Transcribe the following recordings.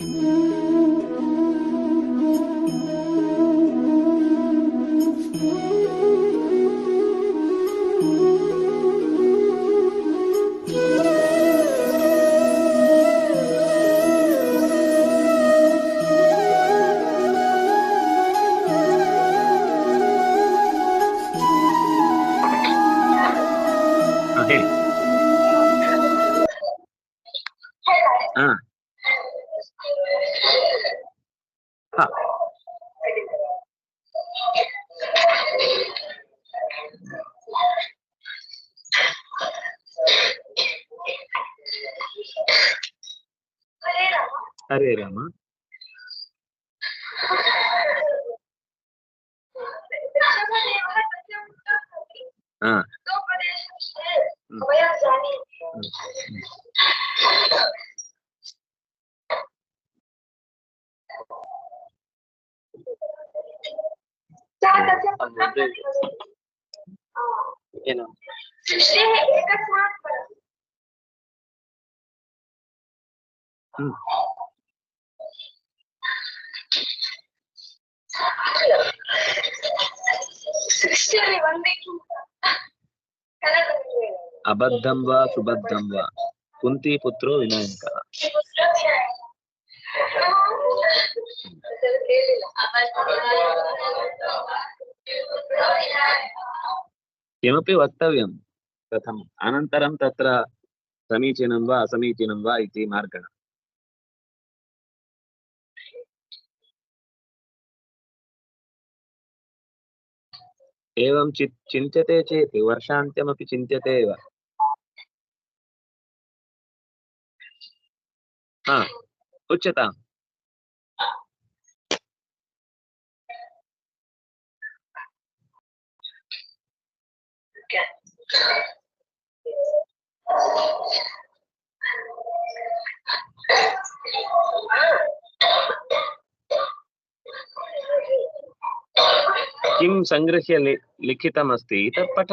ಹಾ, ಹಾ ಹ್ಮ್. అబద్ధం వా సుబద్ధం వా. కుంతి పుత్రో వినాయక. కిమపి వక్తవ్యం? కథం అనంతరం తత్ర సమీచీనం వా అసమీచీనం వా ఇది మార్గణ ఏం చి చింతతే చేతి వర్షాంత్యమీ చింతతే हा. उच्यता किं सङ्गृह्य लि लिखितमस्ति? तत् पठ।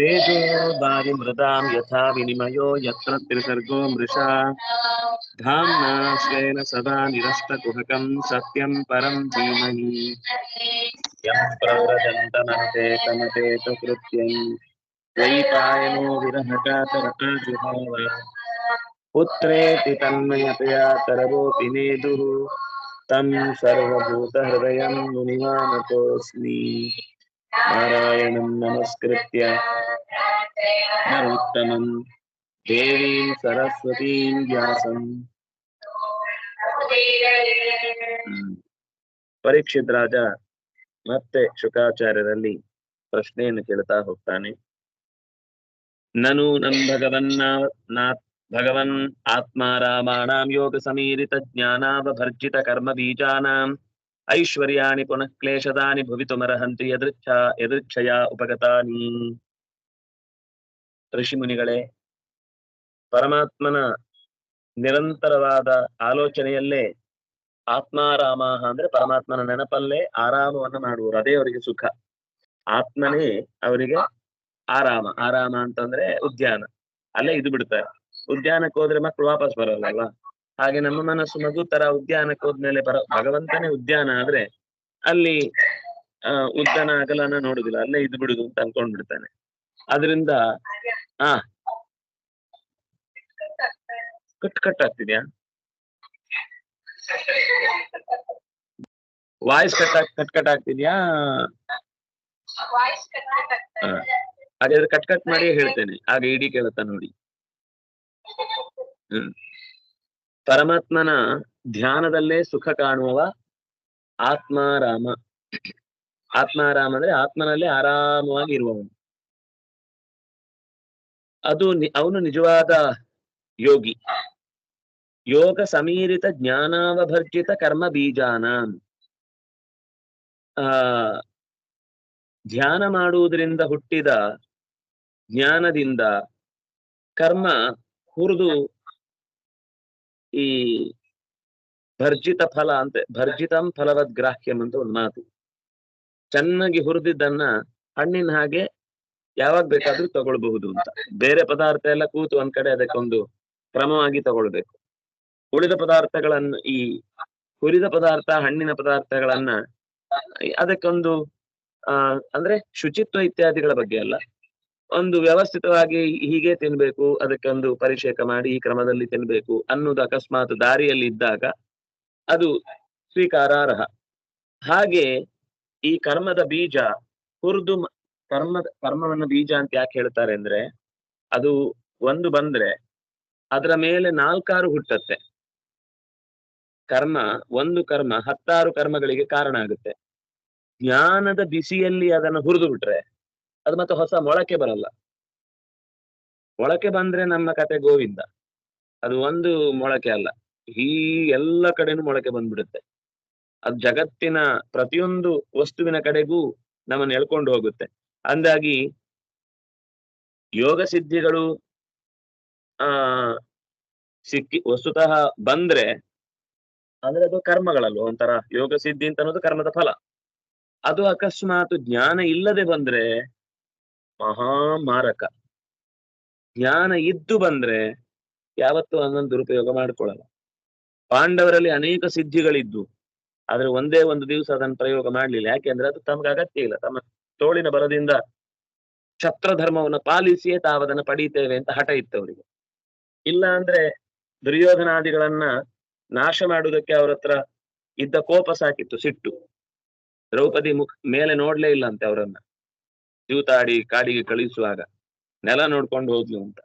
परं भगवान् तेजो वायुमृदां यथा विनिमयो यत्र त्रिसर्गो मृषा। धाम्ना स्वेन सदा निरस्तकुहकं सत्यं परं धीमहि। यं तमतेतकृत्यं द्वैपायनो विरहकातरताजुहाव पुत्रेति तन्मयतया तरवोऽपि नेदुः। तं सर्वभूतहृदयं नारायणं नमस्कृत्य नरोत्तमं देवीं सरस्वतीं व्यासम् ಹ್ಮ್. ಪರೀಕ್ಷಿತ್ ರಾಜ ಮತ್ತೆ ಶುಕಾಚಾರ್ಯರಲ್ಲಿ ಪ್ರಶ್ನೆಯನ್ನು ಕೇಳ್ತಾ ಹೋಗ್ತಾನೆ ನನು ನಂ ಭಗವನ್ನ ನಾ ಭಗವನ್ ಆತ್ಮಾರಾಮಾಣಾಂ ಯೋಗ ಸಮೀರಿತ ಜ್ಞಾನಾವಭರ್ಜಿತ ಕರ್ಮ ಬೀಜಾನಾಂ ಐಶ್ವರ್ಯಾಣಿ ಪುನಃ ಕ್ಲೇಶದಾನಿ ಭವಿತುಮರ್ಹಂತಿ ಯದೃಚ್ಛ ಯದೃಚ್ಛಯ ಉಪಗತಾನಿ ಋಷಿಮುನಿಗಳೇ ಪರಮಾತ್ಮನ ನಿರಂತರವಾದ ಆಲೋಚನೆಯಲ್ಲೇ ಆತ್ಮಾರಾಮ ಅಂದ್ರೆ ಪರಮಾತ್ಮನ ನೆನಪಲ್ಲೇ ಆರಾಮವನ್ನ ಮಾಡುವರು ಅದೇ ಅವರಿಗೆ ಸುಖ. ಆತ್ಮನೇ ಅವರಿಗೆ ಆರಾಮ. ಆರಾಮ ಅಂತಂದ್ರೆ ಉದ್ಯಾನ. ಅಲ್ಲೇ ಇದು ಬಿಡ್ತಾರೆ. ಉದ್ಯಾನಕ್ಕೆ ಹೋದ್ರೆ ಮಕ್ಕಳು ವಾಪಸ್ ಬರಲ್ಲ ಹಾಗೆ ನಮ್ಮ ಮನಸ್ಸು ಮಗು ತರ ಉದ್ಯಾನಕ್ಕೆ ಹೋದ್ಮೇಲೆ ಬರ, ಭಗವಂತನೇ ಉದ್ಯಾನ ಆದ್ರೆ ಅಲ್ಲಿ, ಆ, ಉದ್ದನ ಅಗಲನ ನೋಡುದಿಲ್ಲ. ಅಲ್ಲೇ ಇದ್ ಬಿಡುದು ಅಂತ ಅನ್ಕೊಂಡ್ ಬಿಡ್ತಾನೆ ಅದರಿಂದ ಹ ಕಟ್ ಕಟ್ ಆಗ್ತಿದ್ಯಾ? ವಾಯ್ಸ್ ಕಟ್ ಆಗ್, ಕಟ್ ಕಟ್ ಆಗ್ತಿದ್ಯಾ? ಹಾಗಾದ್ರೆ ಕಟ್ ಕಟ್ ಮಾಡಿ ಹೇಳ್ತೇನೆ. ಆಗ ಇಡೀ ಕೇಳುತ್ತಾ ನೋಡಿ. ಹ್ಮ್. ಪರಮಾತ್ಮನ ಧ್ಯಾನದಲ್ಲೇ ಸುಖ ಕಾಣುವ ಆತ್ಮಾರಾಮ. ಆತ್ಮಾರಾಮ ಅಂದ್ರೆ ಆತ್ಮನಲ್ಲಿ ಆರಾಮವಾಗಿ ಇರುವವನು. ಅದು ಅವನು ನಿಜವಾದ ಯೋಗಿ. ಯೋಗ ಸಮೀರಿತ ಜ್ಞಾನಾವಭರ್ಜಿತ ಕರ್ಮ ಬೀಜಾನ. ಆ, ಧ್ಯಾನ ಮಾಡುವುದರಿಂದ ಹುಟ್ಟಿದ ಜ್ಞಾನದಿಂದ ಕರ್ಮ ಹುರಿದು ಈ ಭರ್ಜಿತ ಫಲ ಅಂತ, ಭರ್ಜಿತಂ ಫಲವದ್ ಗ್ರಾಹ್ಯಂ ಅಂತ ಒಂದು ಮಾತು. ಚೆನ್ನಾಗಿ ಹುರಿದಿದ್ದನ್ನ ಹಣ್ಣಿನ ಹಾಗೆ ಯಾವಾಗ ಬೇಕಾದ್ರೂ ತಗೊಳ್ಬಹುದು ಅಂತ. ಬೇರೆ ಪದಾರ್ಥ ಎಲ್ಲ ಕೂತು ಒಂದ್ ಕಡೆ ಅದಕ್ಕೊಂದು ಕ್ರಮವಾಗಿ ತಗೊಳ್ಬೇಕು. ಉಳಿದ ಪದಾರ್ಥಗಳನ್ನ ಈ ಹುರಿದ ಪದಾರ್ಥ, ಹಣ್ಣಿನ ಪದಾರ್ಥಗಳನ್ನ ಅದಕ್ಕೊಂದು, ಆ, ಅಂದ್ರೆ ಶುಚಿತ್ವ ಇತ್ಯಾದಿಗಳ ಬಗ್ಗೆ ಅಲ್ಲ. ಒಂದು ವ್ಯವಸ್ಥಿತವಾಗಿ ಹೀಗೆ ತಿನ್ಬೇಕು, ಅದಕ್ಕೊಂದು ಪರಿಷೇಕ ಮಾಡಿ ಈ ಕ್ರಮದಲ್ಲಿ ತಿನ್ಬೇಕು ಅನ್ನೋದು ಅಕಸ್ಮಾತ್ ದಾರಿಯಲ್ಲಿ ಇದ್ದಾಗ ಅದು ಸ್ವೀಕಾರಾರ್ಹ. ಹಾಗೆ ಈ ಕರ್ಮದ ಬೀಜ, ಹುರಿದು ಕರ್ಮ, ಕರ್ಮವನ್ನ ಬೀಜ ಅಂತ ಯಾಕೆ ಹೇಳ್ತಾರೆ ಅಂದ್ರೆ, ಅದು ಒಂದು ಬಂದ್ರೆ ಅದರ ಮೇಲೆ ನಾಲ್ಕಾರು ಹುಟ್ಟತ್ತೆ. ಕರ್ಮ, ಒಂದು ಕರ್ಮ, ಹತ್ತಾರು ಕರ್ಮಗಳಿಗೆ ಕಾರಣ ಆಗುತ್ತೆ. ಜ್ಞಾನದ ಬಿಸಿಯಲ್ಲಿ ಅದನ್ನು ಹುರಿದು ಬಿಟ್ರೆ ಅದು ಮತ್ತೆ ಹೊಸ ಮೊಳಕೆ ಬರಲ್ಲ. ಮೊಳಕೆ ಬಂದ್ರೆ ನಮ್ಮ ಕತೆ ಗೋವಿಂದ. ಅದು ಒಂದು ಮೊಳಕೆ ಅಲ್ಲ. ಈ ಎಲ್ಲ ಕಡೆನೂ ಮೊಳಕೆ ಬಂದ್ಬಿಡುತ್ತೆ. ಅದು ಜಗತ್ತಿನ ಪ್ರತಿಯೊಂದು ವಸ್ತುವಿನ ಕಡೆಗೂ ನಮ್ಮನ್ನು ಎಳ್ಕೊಂಡು ಹೋಗುತ್ತೆ. ಅಂದಾಗಿ ಯೋಗ ಸಿದ್ಧಿಗಳು, ಆ, ಸಿಕ್ಕಿ, ವಸ್ತುತಃ ಬಂದ್ರೆ ಅಂದ್ರೆ ಅದು ಕರ್ಮಗಳಲ್ಲ ಒಂಥರ ಯೋಗ ಸಿದ್ಧಿ ಅಂತ ಅನ್ನೋದು ಕರ್ಮದ ಫಲ. ಅದು ಅಕಸ್ಮಾತ್ ಜ್ಞಾನ ಇಲ್ಲದೆ ಬಂದ್ರೆ ಮಹಾಮಾರಕ. ಜ್ಞಾನ ಇದ್ದು ಬಂದ್ರೆ ಯಾವತ್ತು ಅದನ್ನು ದುರುಪಯೋಗ ಮಾಡ್ಕೊಳ್ಳಲ್ಲ. ಪಾಂಡವರಲ್ಲಿ ಅನೇಕ ಸಿದ್ಧಿಗಳಿದ್ದು, ಆದ್ರೆ ಒಂದೇ ಒಂದು ದಿವಸ ಅದನ್ನು ಪ್ರಯೋಗ ಮಾಡ್ಲಿಲ್ಲ. ಯಾಕೆಂದ್ರೆ ಅದು ತಮ್ಗೆ ಅಗತ್ಯ ಇಲ್ಲ. ತಮ್ಮ ತೋಳಿನ ಬಲದಿಂದ ಛತ್ರ ಧರ್ಮವನ್ನು ಪಾಲಿಸಿಯೇ ತಾವದನ್ನ ಪಡೀತೇವೆ ಅಂತ ಹಠ ಇತ್ತು ಅವರಿಗೆ. ಇಲ್ಲ ಅಂದ್ರೆ ದುರ್ಯೋಧನಾದಿಗಳನ್ನ ನಾಶ ಮಾಡುವುದಕ್ಕೆ ಅವ್ರ ಹತ್ರ ಇದ್ದ ಕೋಪ ಸಾಕಿತ್ತು, ಸಿಟ್ಟು. ದ್ರೌಪದಿ ಮುಖ ಮೇಲೆ ನೋಡ್ಲೇ ಇಲ್ಲ ಅಂತೆ ಅವರನ್ನ. ಜೂತಾಡಿ ಕಾಡಿಗೆ ಕಳಿಸುವಾಗ ನೆಲ ನೋಡ್ಕೊಂಡು ಹೋದ್ಲು ಅಂತ.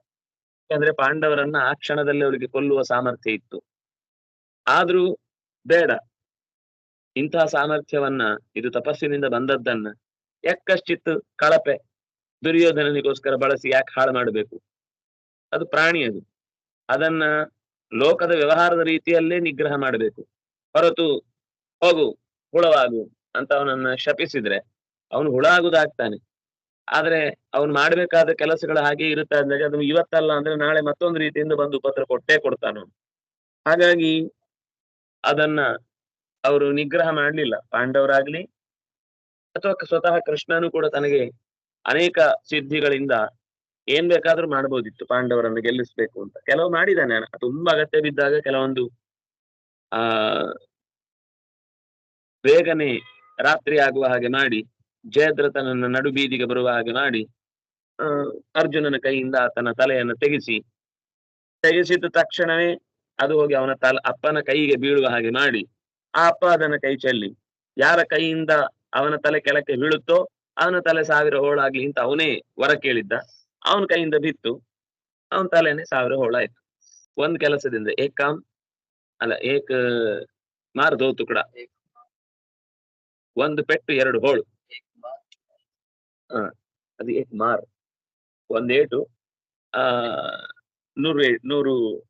ಯಾಕಂದ್ರೆ ಪಾಂಡವರನ್ನ ಆ ಕ್ಷಣದಲ್ಲಿ ಅವರಿಗೆ ಕೊಲ್ಲುವ ಸಾಮರ್ಥ್ಯ ಇತ್ತು. ಆದ್ರೂ ಬೇಡ. ಇಂತಹ ಸಾಮರ್ಥ್ಯವನ್ನ, ಇದು ತಪಸ್ಸಿನಿಂದ ಬಂದದ್ದನ್ನ ಯಾಕಷ್ಟಿತ್ತು ಕಳಪೆ. ದುರ್ಯೋಧನನಿಗೋಸ್ಕರ ಬಳಸಿ ಯಾಕೆ ಹಾಳು ಮಾಡಬೇಕು? ಅದು ಪ್ರಾಣಿ ಅದು. ಅದನ್ನ ಲೋಕದ ವ್ಯವಹಾರದ ರೀತಿಯಲ್ಲೇ ನಿಗ್ರಹ ಮಾಡಬೇಕು. ಹೊರತು ಹೋಗು, ಹುಳವಾಗು ಅಂತ ಅವನನ್ನ ಶಪಿಸಿದ್ರೆ ಅವನು ಹುಳ ಆಗುದಾಗ್ತಾನೆ ಆದ್ರೆ ಅವನು ಮಾಡ್ಬೇಕಾದ ಕೆಲಸಗಳು ಹಾಗೆ ಇರುತ್ತಾ ಅಂದಾಗ ಅದು ಇವತ್ತಲ್ಲ ಅಂದ್ರೆ ನಾಳೆ ಮತ್ತೊಂದು ರೀತಿಯಿಂದ ಬಂದು ಉಪದ್ರ ಕೊಟ್ಟೇ ಕೊಡ್ತಾನು ಹಾಗಾಗಿ ಅದನ್ನ ಅವರು ನಿಗ್ರಹ ಮಾಡ್ಲಿಲ್ಲ. ಪಾಂಡವರಾಗ್ಲಿ ಅಥವಾ ಸ್ವತಃ ಕೃಷ್ಣನು ಕೂಡ ತನಗೆ ಅನೇಕ ಸಿದ್ಧಿಗಳಿಂದ ಏನ್ ಬೇಕಾದ್ರೂ ಮಾಡ್ಬೋದಿತ್ತು ಪಾಂಡವರನ್ನು ಗೆಲ್ಲಿಸ್ಬೇಕು ಅಂತ. ಕೆಲವು ಮಾಡಿದಾನೆ ತುಂಬಾ ಅಗತ್ಯ ಬಿದ್ದಾಗ ಕೆಲವೊಂದು, ಆ, ಬೇಗನೆ ರಾತ್ರಿ ಆಗುವ ಹಾಗೆ ಮಾಡಿ ಜಯದ್ರಥನನ್ನ ನಡು ಬೀದಿಗೆ ಬರುವ ಹಾಗೆ ಮಾಡಿ ಅರ್ಜುನನ ಕೈಯಿಂದ ಆತನ ತಲೆಯನ್ನು ತೆಗೆಸಿ, ತೆಗೆಸಿದ ತಕ್ಷಣವೇ ಅದು ಹೋಗಿ ಅವನ ತಲೆ, ಅಪ್ಪನ ಕೈಗೆ ಬೀಳುವ ಹಾಗೆ ಮಾಡಿ, ಆ ಅಪ್ಪ ಅದನ್ನ ಕೈ ಚೆಲ್ಲಿ, ಯಾರ ಕೈಯಿಂದ ಅವನ ತಲೆ ಕೆಳಕ್ಕೆ ಬೀಳುತ್ತೋ ಅವನ ತಲೆ ಸಾವಿರ ಹೋಳಾಗ್ಲಿ ಅಂತ ಅವನೇ ವರ ಕೇಳಿದ್ದ. ಅವನ ಕೈಯಿಂದ ಬಿತ್ತು. ಅವನ ತಲೆನೇ ಸಾವಿರ ಹೋಳಾಯ್ತು ಒಂದ್ ಕೆಲಸದಿಂದ ಏಕಾಂ, ಅಲ್ಲ ಏಕ ಮಾರದೋತು ಕೂಡ. ಒಂದು ಪೆಟ್ಟು ಎರಡು ಹೋಳು. ಹ ಅದು ಏಟ್ ಮಾರ್. ಒಂದ್ ಏಟು, ಆ, ನೂರು ನೂರು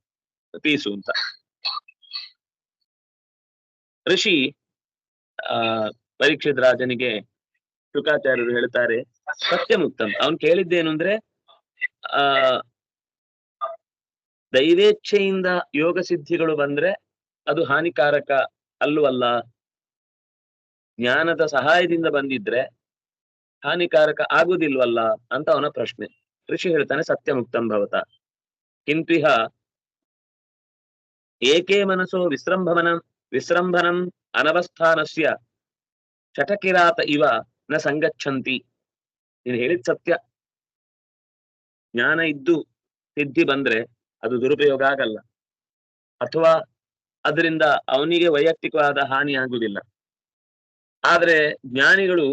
ಪೀಸು ಅಂತ. ಋಷಿ, ಆ, ಪರೀಕ್ಷಿತ ರಾಜನಿಗೆ ಶುಕಾಚಾರ್ಯರು ಹೇಳ್ತಾರೆ ಸತ್ಯಮುಕ್ತಂ ಅವನ್ ಕೇಳಿದ್ದೇನು ಅಂದ್ರೆ, ಆ, ದೈವೇಚ್ಛೆಯಿಂದ ಯೋಗ ಸಿದ್ಧಿಗಳು ಬಂದ್ರೆ ಅದು ಹಾನಿಕಾರಕ ಅಲ್ಲವಲ್ಲ ಜ್ಞಾನದ ಸಹಾಯದಿಂದ ಬಂದಿದ್ರೆ ಹಾನಿಕಾರಕ ಆಗುದಿಲ್ವಲ್ಲ ಅಂತ ಅವನ ಪ್ರಶ್ನೆ. ಋಷಿ ಹೇಳ್ತಾನೆ ಸತ್ಯ ಮುಕ್ತಂ ಭವತ ಕಿಂತ್ವಿಹ ಏಕೆ ಮನಸೋ ವಿಸೃಂಭವನ ವಿಸೃಂಭನಂ ಅನವಸ್ಥಾನಸ್ಯ ಚಟಕಿರಾತ ಇವ ನ ಸಂಗಚ್ಚಂತಿ ನೀನು ಹೇಳಿದ್ ಸತ್ಯ. ಜ್ಞಾನ ಇದ್ದು ಸಿದ್ಧಿ ಬಂದ್ರೆ ಅದು ದುರುಪಯೋಗ ಆಗಲ್ಲ. ಅಥವಾ ಅದರಿಂದ ಅವನಿಗೆ ವೈಯಕ್ತಿಕವಾದ ಹಾನಿ ಆಗುವುದಿಲ್ಲ ಆದ್ರೆ ಜ್ಞಾನಿಗಳು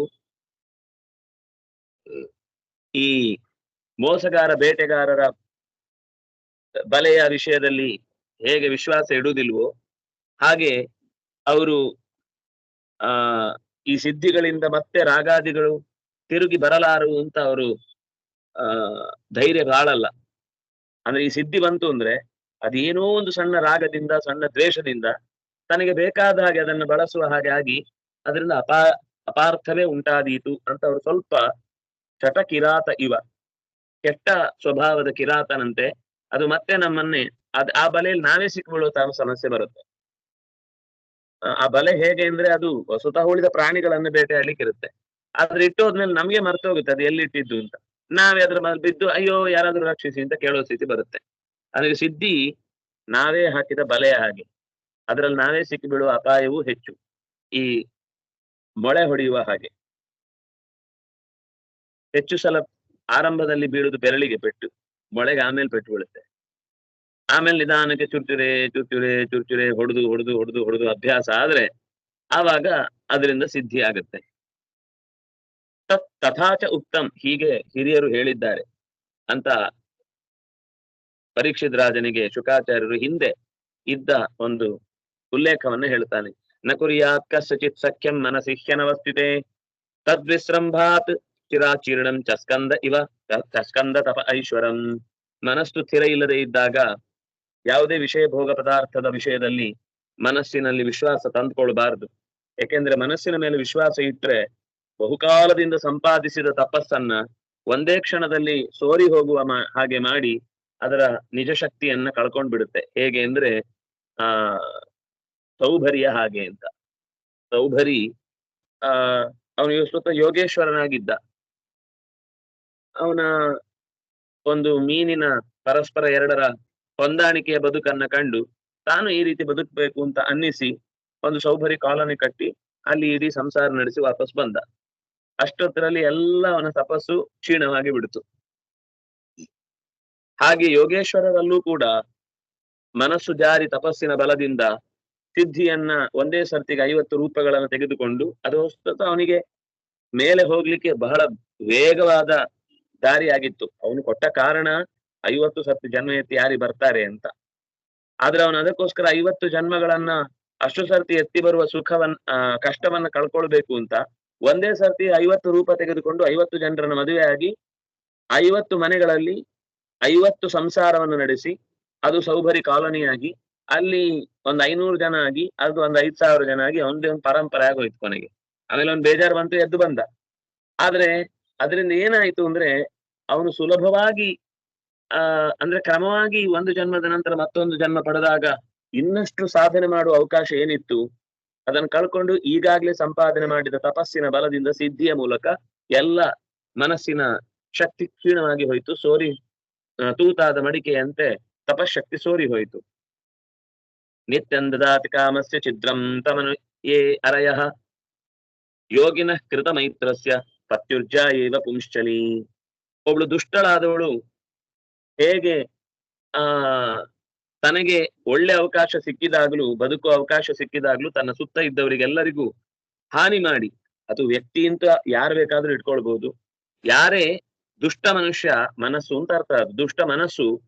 ಈ ಮೋಸಗಾರ ಬೇಟೆಗಾರರ ಬಲೆಯ ವಿಷಯದಲ್ಲಿ ಹೇಗೆ ವಿಶ್ವಾಸ ಇಡುವುದಿಲ್ವೋ ಹಾಗೆ ಅವರು, ಆ, ಈ ಸಿದ್ಧಿಗಳಿಂದ ಮತ್ತೆ ರಾಗಾದಿಗಳು ತಿರುಗಿ ಬರಲಾರವು ಅಂತ ಅವರು, ಆ, ಧೈರ್ಯ ಬಾಳಲ್ಲ ಅಂದ್ರೆ ಈ ಸಿದ್ಧಿ ಬಂತು ಅಂದ್ರೆ ಅದೇನೋ ಒಂದು ಸಣ್ಣ ರಾಗದಿಂದ, ಸಣ್ಣ ದ್ವೇಷದಿಂದ ತನಗೆ ಬೇಕಾದ ಹಾಗೆ ಅದನ್ನು ಬಳಸುವ ಹಾಗೆ ಆಗಿ ಅದರಿಂದ ಅಪಾ, ಅಪಾರ್ಥವೇ ಉಂಟಾದೀತು ಅಂತ ಅವರು ಸ್ವಲ್ಪ ಚಟ ಕಿರಾತ ಇವ. ಕೆಟ್ಟ ಸ್ವಭಾವದ ಕಿರಾತನಂತೆ ಅದು ಮತ್ತೆ ನಮ್ಮನ್ನೇ ಅದ್ ಆ ಬಲೆಯಲ್ಲಿ ನಾವೇ ಸಿಕ್ಕೊಳ್ಳುವ ತಾನು ಸಮಸ್ಯೆ ಬರುತ್ತೆ. ಆ- ಬಲೆ ಹೇಗೆ ಅಂದ್ರೆ ಅದು ಸ್ವತಃ ಉಳಿದ ಪ್ರಾಣಿಗಳನ್ನು ಬೇಟೆಯಾಡ್ಲಿಕ್ಕೆ ಇರುತ್ತೆ. ಆದ್ರೆ ಇಟ್ಟು ಹೋದ್ಮೇಲೆ ನಮ್ಗೆ ಮರ್ತು ಹೋಗುತ್ತೆ, ಅದು ಎಲ್ಲಿಟ್ಟಿದ್ದು ಅಂತ. ನಾವೇ ಅದ್ರ ಮೇಲೆ ಬಿದ್ದು, ಅಯ್ಯೋ, ಯಾರಾದ್ರೂ ರಕ್ಷಿಸಿ ಅಂತ ಕೇಳೋ ಸ್ಥಿತಿ ಬರುತ್ತೆ. ಅದಕ್ಕೆ ಸಿದ್ಧಿ, ನಾವೇ ಹಾಕಿದ ಬಲೆಯ ಹಾಗೆ. ಅದರಲ್ಲಿ ನಾವೇ ಸಿಕ್ಕಿಬಿಡುವ ಅಪಾಯವೂ ಹೆಚ್ಚು. ಈ ಮೊಳೆ ಹೊಡೆಯುವ ಹಾಗೆ. ಹೆಚ್ಚು ಸಲ ಆರಂಭದಲ್ಲಿ ಬೀಳುದು ಬೆರಳಿಗೆ ಪೆಟ್ಟು, ಮೊಳೆಗೆ ಆಮೇಲೆ ಪೆಟ್ಟು ಬೀಳುತ್ತೆ. ಆಮೇಲೆ ನಿಧಾನಕ್ಕೆ ಚುರ್ಚುರೆ ಚುರ್ಚುರೆ ಚುರ್ಚುರೆ ಹೊಡೆದು ಹೊಡೆದು ಹೊಡೆದು ಹೊಡೆದು ಅಭ್ಯಾಸ ಆದ್ರೆ ಆವಾಗ ಅದರಿಂದ ಸಿದ್ಧಿ ಆಗುತ್ತೆ. ತತ್ ತಥಾಚ ಉತ್ತಮ್ ಹೀಗೆ ಹಿರಿಯರು ಹೇಳಿದ್ದಾರೆ. ಅಂತ ಪರೀಕ್ಷಿತ್ ರಾಜನಿಗೆ ಶುಕಾಚಾರ್ಯರು ಹಿಂದೆ ಇದ್ದ ಒಂದು ಉಲ್ಲೇಖವನ್ನು ಹೇಳ್ತಾನೆ. ನಕುರಿಯಾತ್ ಕಸಚಿತ್ ಸಖ್ಯಂ ಮನಸಿ ಹ್ಯನವಸ್ಥಿತೆ ತದ್ವಿಶ್ರಂಭಾತ್ ಚಿರಾಚೀರ್ಣಂ ಚಸ್ಕಂದ ಇವ ಚಸ್ಕಂದ ತಪ ಐಶ್ವರಂ. ಮನಸ್ಸು ಸ್ಥಿರ ಇಲ್ಲದೆ ಇದ್ದಾಗ ಯಾವುದೇ ವಿಷಯ ಭೋಗ ಪದಾರ್ಥದ ವಿಷಯದಲ್ಲಿ ಮನಸ್ಸಿನಲ್ಲಿ ವಿಶ್ವಾಸ ತಂದುಕೊಳ್ಬಾರದು. ಯಾಕೆಂದ್ರೆ ಮನಸ್ಸಿನ ಮೇಲೆ ವಿಶ್ವಾಸ ಇಟ್ರೆ ಬಹುಕಾಲದಿಂದ ಸಂಪಾದಿಸಿದ ತಪಸ್ಸನ್ನ ಒಂದೇ ಕ್ಷಣದಲ್ಲಿ ಸೋರಿ ಹೋಗುವ ಹಾಗೆ ಮಾಡಿ ಅದರ ನಿಜ ಶಕ್ತಿಯನ್ನ ಕಳ್ಕೊಂಡ್ ಬಿಡುತ್ತೆ ಹೇಗೆ ಅಂದ್ರೆ, ಆ, ಸೌಭರಿಯ ಹಾಗೆ ಅಂತ. ಸೌಭರಿ, ಆ, ಅವನು ಸ್ವಲ್ಪ ಯೋಗೇಶ್ವರನಾಗಿದ್ದ. ಅವನ ಒಂದು ಮೀನಿನ ಪರಸ್ಪರ ಎರಡರ ಹೊಂದಾಣಿಕೆಯ ಬದುಕನ್ನ ಕಂಡು ತಾನು ಈ ರೀತಿ ಬದುಕಬೇಕು ಅಂತ ಅನ್ನಿಸಿ ಒಂದು ಸೌಭರಿ ಕಾಲೋನಿ ಕಟ್ಟಿ ಅಲ್ಲಿ ಇಡೀ ಸಂಸಾರ ನಡೆಸಿ ವಾಪಸ್ ಬಂದ. ಅಷ್ಟೊತ್ತರಲ್ಲಿ ಎಲ್ಲ ಅವನ ತಪಸ್ಸು ಕ್ಷೀಣವಾಗಿ ಬಿಡ್ತು. ಹಾಗೆ ಯೋಗೇಶ್ವರರಲ್ಲೂ ಕೂಡ ಮನಸ್ಸು ಜಾರಿ ತಪಸ್ಸಿನ ಬಲದಿಂದ ಸಿದ್ಧಿಯನ್ನ ಒಂದೇ ಸರ್ತಿಗೆ ಐವತ್ತು ರೂಪಗಳನ್ನು ತೆಗೆದುಕೊಂಡು ಅದು ಅವನಿಗೆ ಮೇಲೆ ಹೋಗ್ಲಿಕ್ಕೆ ಬಹಳ ವೇಗವಾದ ದಾರಿಯಾಗಿತ್ತು. ಅವನು ಕೊಟ್ಟ ಕಾರಣ ಐವತ್ತು ಸತ್ತು ಜನ್ಮ ಎತ್ತಿ ಯಾರಿ ಬರ್ತಾರೆ ಅಂತ. ಆದ್ರೆ ಅವನು ಅದಕ್ಕೋಸ್ಕರ ಐವತ್ತು ಜನ್ಮಗಳನ್ನ ಅಷ್ಟು ಸರ್ತಿ ಎತ್ತಿ ಬರುವ ಸುಖವನ್ನ ಕಷ್ಟವನ್ನ ಕಳ್ಕೊಳ್ಬೇಕು ಅಂತ ಒಂದೇ ಸರ್ತಿ ಐವತ್ತು ರೂಪ ತೆಗೆದುಕೊಂಡು ಐವತ್ತು ಜನರನ್ನ ಮದುವೆಯಾಗಿ ಐವತ್ತು ಮನೆಗಳಲ್ಲಿ ಐವತ್ತು ಸಂಸಾರವನ್ನು ನಡೆಸಿ ಅದು ಸೌಭರಿ ಕಾಲೋನಿಯಾಗಿ ಅಲ್ಲಿ ಒಂದು ಐನೂರು ಜನ ಆಗಿ ಅದು ಒಂದು ಐದು ಸಾವಿರ ಜನ ಆಗಿ ಅವನದೇ ಒಂದು ಪರಂಪರೆ ಆಗೋಯ್ತು ಕೊನೆಗೆ. ಆಮೇಲೆ ಒಂದು ಬೇಜಾರು ಬಂತು ಎದ್ದು ಬಂದ. ಆದ್ರೆ ಅದರಿಂದ ಏನಾಯ್ತು ಅಂದ್ರೆ, ಅವನು ಸುಲಭವಾಗಿ, ಆ, ಅಂದ್ರೆ ಕ್ರಮವಾಗಿ ಒಂದು ಜನ್ಮದ ನಂತರ ಮತ್ತೊಂದು ಜನ್ಮ ಪಡೆದಾಗ ಇನ್ನಷ್ಟು ಸಾಧನೆ ಮಾಡುವ ಅವಕಾಶ ಏನಿತ್ತು? ಅದನ್ನು ಕಳ್ಕೊಂಡು ಈಗಾಗಲೇ ಸಂಪಾದನೆ ಮಾಡಿದ ತಪಸ್ಸಿನ ಬಲದಿಂದ ಸಿದ್ಧಿಯ ಮೂಲಕ ಎಲ್ಲ ಮನಸ್ಸಿನ ಶಕ್ತಿ ಕ್ಷೀಣವಾಗಿ ಹೋಯ್ತು. ಸೋರಿ ತೂತಾದ ಮಡಿಕೆಯಂತೆ ತಪಶಕ್ತಿ ಸೋರಿ ಹೋಯಿತು. ನಿತ್ಯಂದದಾತಿ ಕಾಮಸ್ಯ ಛಿದ್ರಂ ತಮನು ಯೇ ಅರಯ ಯೋಗಿನ ಕೃತ ಮೈತ್ರಸ್ಯ ಪ್ರತ್ಯುರ್ಜಾ ಏವ ಪುಂಶ್ಚಲಿ ಒಬ್ಳು ದುಷ್ಟಳಾದವಳು ಹೇಗೆ, ಆ, ತನಗೆ ಒಳ್ಳೆ ಅವಕಾಶ ಸಿಕ್ಕಿದಾಗ್ಲೂ ಬದುಕು ಅವಕಾಶ ಸಿಕ್ಕಿದಾಗ್ಲೂ ತನ್ನ ಸುತ್ತ ಇದ್ದವರಿಗೆಲ್ಲರಿಗೂ ಹಾನಿ ಮಾಡಿ, ಅದು ವ್ಯಕ್ತಿ ಅಂತ ಯಾರು ಬೇಕಾದ್ರೂ ಇಟ್ಕೊಳ್ಬಹುದು ಯಾರೇ ದುಷ್ಟ ಮನುಷ್ಯ ಮನಸ್ಸು ಅಂತ ಅರ್ಥ ದುಷ್ಟ ಮನಸ್ಸು